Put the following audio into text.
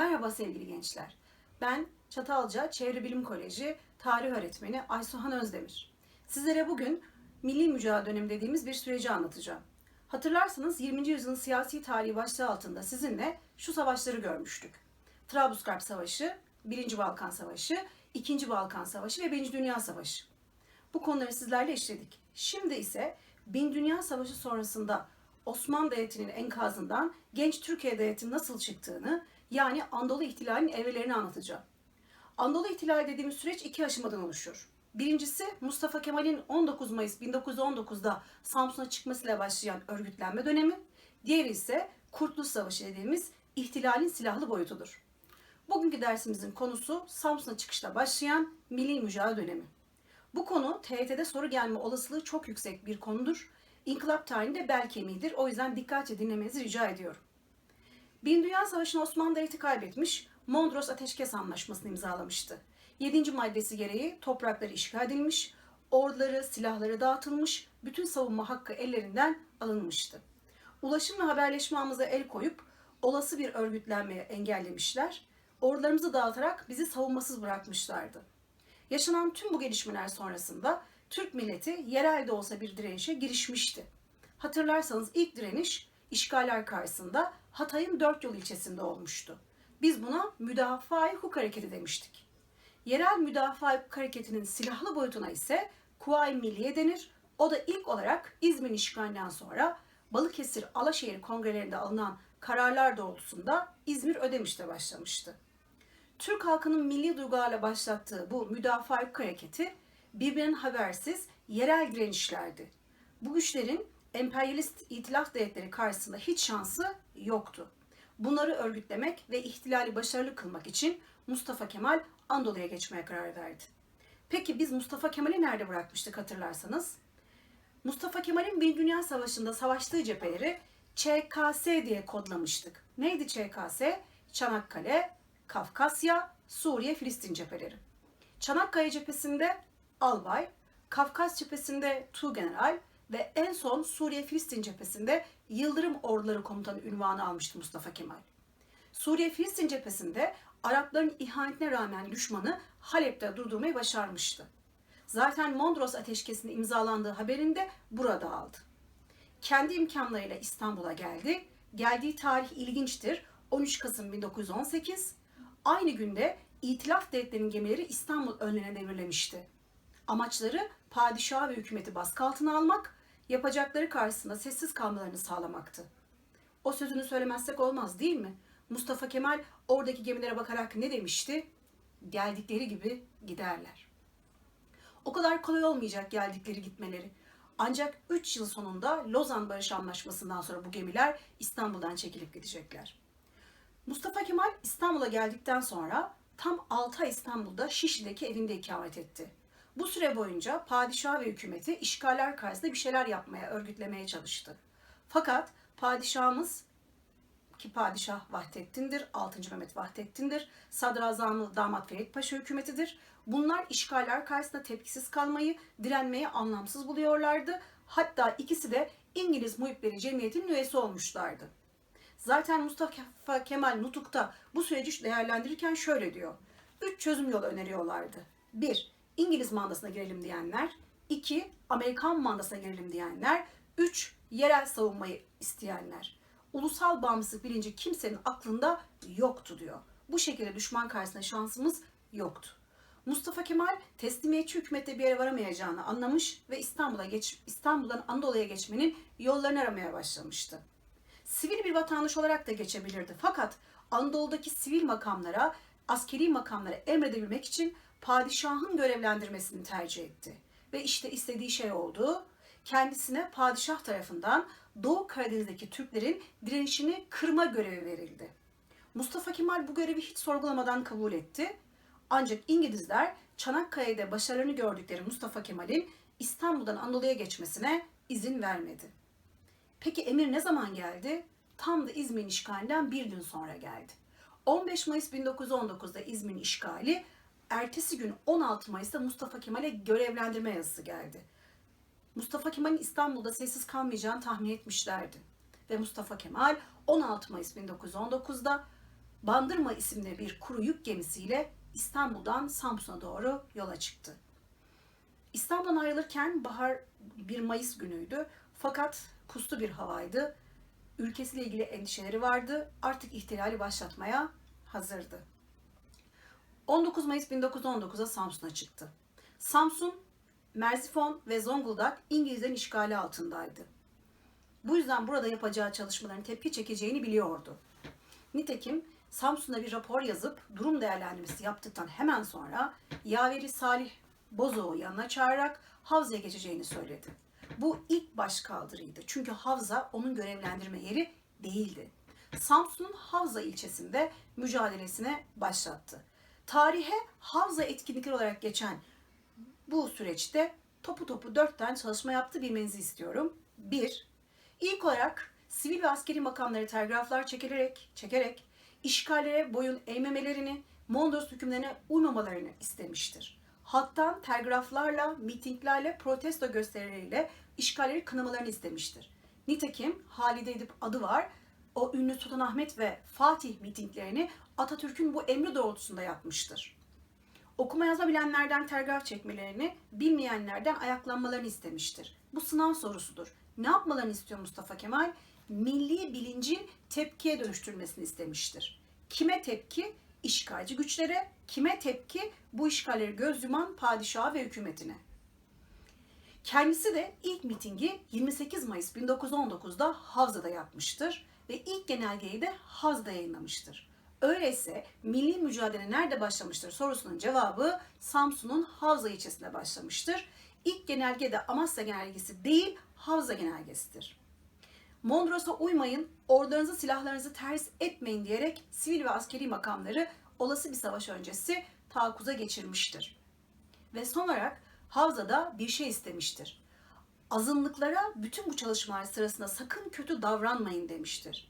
Merhaba sevgili gençler. Ben Çatalca Çevre Bilim Koleji tarih öğretmeni Aysuhan Özdemir. Sizlere bugün milli mücadele dönemi dediğimiz bir süreci anlatacağım. Hatırlarsanız 20. yüzyılın siyasi tarihi başlığı altında sizinle şu savaşları görmüştük. Trablusgarp Savaşı, 1. Balkan Savaşı, 2. Balkan Savaşı ve 1. Dünya Savaşı. Bu konuları sizlerle işledik. Şimdi ise Bin Dünya Savaşı sonrasında Osmanlı Devleti'nin enkazından genç Türkiye Devleti'nin nasıl çıktığını yani Anadolu İhtilali'nin evrelerini anlatacağım. Anadolu İhtilali dediğimiz süreç iki aşamadan oluşur. Birincisi Mustafa Kemal'in 19 Mayıs 1919'da Samsun'a çıkmasıyla başlayan örgütlenme dönemi. Diğeri ise Kurtuluş Savaşı dediğimiz ihtilalin silahlı boyutudur. Bugünkü dersimizin konusu Samsun'a çıkışla başlayan milli mücadele dönemi. Bu konu TYT'de soru gelme olasılığı çok yüksek bir konudur. İnkılap tarihinde bel kemiğidir. O yüzden dikkatli dinlemenizi rica ediyorum. Birinci Dünya Savaşı'nı Osmanlı Devleti kaybetmiş, Mondros Ateşkes Anlaşması'nı imzalamıştı. 7. maddesi gereği toprakları işgal edilmiş, orduları, silahları dağıtılmış, bütün savunma hakkı ellerinden alınmıştı. Ulaşım ve haberleşme ağımıza el koyup olası bir örgütlenmeye engellemişler, ordularımızı dağıtarak bizi savunmasız bırakmışlardı. Yaşanan tüm bu gelişmeler sonrasında Türk milleti yerel de olsa bir direnişe girişmişti. Hatırlarsanız ilk direniş işgaller karşısında Hatay'ın dört yol ilçesinde olmuştu. Biz buna müdafaa hukuk hareketi demiştik. Yerel müdafaa hukuk hareketinin silahlı boyutuna ise Kuvayi Milliye denir. O da ilk olarak İzmir işgalinden sonra Balıkesir Alaşehir kongrelerinde alınan kararlar doğrultusunda İzmir Ödemiş'te başlamıştı. Türk halkının milli duygularla başlattığı bu müdafaa hukuk hareketi birbirinden habersiz yerel direnişlerdi. Bu güçlerin emperyalist itilaf devletleri karşısında hiç şansı yoktu. Bunları örgütlemek ve ihtilali başarılı kılmak için Mustafa Kemal Anadolu'ya geçmeye karar verdi. Peki biz Mustafa Kemal'i nerede bırakmıştık hatırlarsanız? Mustafa Kemal'in Birinci Dünya Savaşı'nda savaştığı cepheleri ÇKS diye kodlamıştık. Neydi ÇKS? Çanakkale, Kafkasya, Suriye, Filistin cepheleri. Çanakkale cephesinde albay, Kafkas cephesinde tuğgeneral ve en son Suriye Filistin cephesinde Yıldırım Orduları Komutanı ünvanı almıştı Mustafa Kemal. Suriye Filistin cephesinde Arapların ihanetine rağmen düşmanı Halep'te durdurmayı başarmıştı. Zaten Mondros Ateşkesi'nin imzalandığı haberinde burada aldı. Kendi imkanlarıyla İstanbul'a geldi. Geldiği tarih ilginçtir. 13 Kasım 1918. Aynı günde İtilaf devletlerinin gemileri İstanbul önlerine devirlemişti. Amaçları padişah ve hükümeti baskı altına almak, yapacakları karşısında sessiz kalmalarını sağlamaktı. O sözünü söylemezsek olmaz değil mi? Mustafa Kemal oradaki gemilere bakarak ne demişti? Geldikleri gibi giderler. O kadar kolay olmayacak geldikleri gitmeleri. Ancak 3 yıl sonunda Lozan Barış Anlaşması'ndan sonra bu gemiler İstanbul'dan çekilip gidecekler. Mustafa Kemal İstanbul'a geldikten sonra tam 6 ay İstanbul'da Şişli'deki evinde ikamet etti. Bu süre boyunca padişah ve hükümeti işgaller karşısında bir şeyler yapmaya, örgütlemeye çalıştı. Fakat padişahımız ki padişah Vahdettin'dir, 6. Mehmet Vahdettin'dir, sadrazamı damat Ferit Paşa hükümetidir. Bunlar işgaller karşısında tepkisiz kalmayı, direnmeyi anlamsız buluyorlardı. Hatta ikisi de İngiliz Muhipleri Cemiyeti'nin üyesi olmuşlardı. Zaten Mustafa Kemal Nutuk'ta bu süreci değerlendirirken şöyle diyor. Üç çözüm yolu öneriyorlardı. Bir, İngiliz mandasına girelim diyenler. iki Amerikan mandasına girelim diyenler. Üç, yerel savunmayı isteyenler. Ulusal bağımsızlık bilinci kimsenin aklında yoktu diyor. Bu şekilde düşman karşısında şansımız yoktu. Mustafa Kemal teslimiyetçi hükümette bir yere varamayacağını anlamış ve İstanbul'a geç İstanbul'dan Anadolu'ya geçmenin yollarını aramaya başlamıştı. Sivil bir vatandaş olarak da geçebilirdi. Fakat Anadolu'daki sivil makamlara, askeri makamlara emredebilmek için padişahın görevlendirmesini tercih etti. Ve işte istediği şey oldu. Kendisine padişah tarafından Doğu Karadeniz'deki Türklerin direnişini kırma görevi verildi. Mustafa Kemal bu görevi hiç sorgulamadan kabul etti. Ancak İngilizler Çanakkale'de başarılarını gördükleri Mustafa Kemal'in İstanbul'dan Anadolu'ya geçmesine izin vermedi. Peki emir ne zaman geldi? Tam da İzmir'in işgalinden bir gün sonra geldi. 15 Mayıs 1919'da İzmir'in işgali, ertesi gün 16 Mayıs'ta Mustafa Kemal'e görevlendirme yazısı geldi. Mustafa Kemal'in İstanbul'da sessiz kalmayacağını tahmin etmişlerdi. Ve Mustafa Kemal 16 Mayıs 1919'da Bandırma isimli bir kuru yük gemisiyle İstanbul'dan Samsun'a doğru yola çıktı. İstanbul'dan ayrılırken bahar bir Mayıs günüydü. Fakat puslu bir havaydı. Ülkesiyle ilgili endişeleri vardı. Artık ihtilali başlatmaya hazırdı. 19 Mayıs 1919'da Samsun'a çıktı. Samsun, Merzifon ve Zonguldak İngilizlerin işgali altındaydı. Bu yüzden burada yapacağı çalışmaların tepki çekeceğini biliyordu. Nitekim Samsun'a bir rapor yazıp durum değerlendirmesi yaptıktan hemen sonra Yaveri Salih Bozoğu yanına çağırarak Havza'ya geçeceğini söyledi. Bu ilk baş kaldırıydı. Çünkü Havza onun görevlendirme yeri değildi. Samsun'un Havza ilçesinde mücadelesine başlattı. Tarihe Havza etkinlikleri olarak geçen bu süreçte topu topu dört tane çalışma yaptı bilmenizi istiyorum. Bir, ilk olarak sivil ve askeri makamları telgraflar çekerek, çekerek işgallere boyun eğmemelerini, Mondros hükümlerine uymamalarını istemiştir. Halktan telgraflarla, mitinglerle, protesto gösterileriyle işgalleri kınamalarını istemiştir. Nitekim Halide Edip adı var. O ünlü Sultanahmet ve Fatih mitinglerini Atatürk'ün bu emri doğrultusunda yapmıştır okuma yazma bilenlerden telgraf çekmelerini, bilmeyenlerden ayaklanmalarını istemiştir. Bu sınav sorusudur. Ne yapmalarını istiyor Mustafa Kemal? Milli bilincin tepkiye dönüştürülmesini istemiştir. Kime tepki? İşgalci güçlere. Kime tepki? Bu işgalleri göz yuman padişaha ve hükümetine. Kendisi de ilk mitingi 28 Mayıs 1919'da Havza'da yapmıştır ve ilk genelgeyi de Havza'da yayınlamıştır. Öyleyse milli mücadele nerede başlamıştır sorusunun cevabı Samsun'un Havza ilçesinde başlamıştır. İlk genelge de Amasya genelgesi değil Havza genelgesidir. Mondros'a uymayın, ordularınızı silahlarınızı ters etmeyin diyerek sivil ve askeri makamları olası bir savaş öncesi taakkuza geçirmiştir. Ve son olarak Havza'da bir şey istemiştir. Azınlıklara bütün bu çalışmalar sırasında sakın kötü davranmayın demiştir.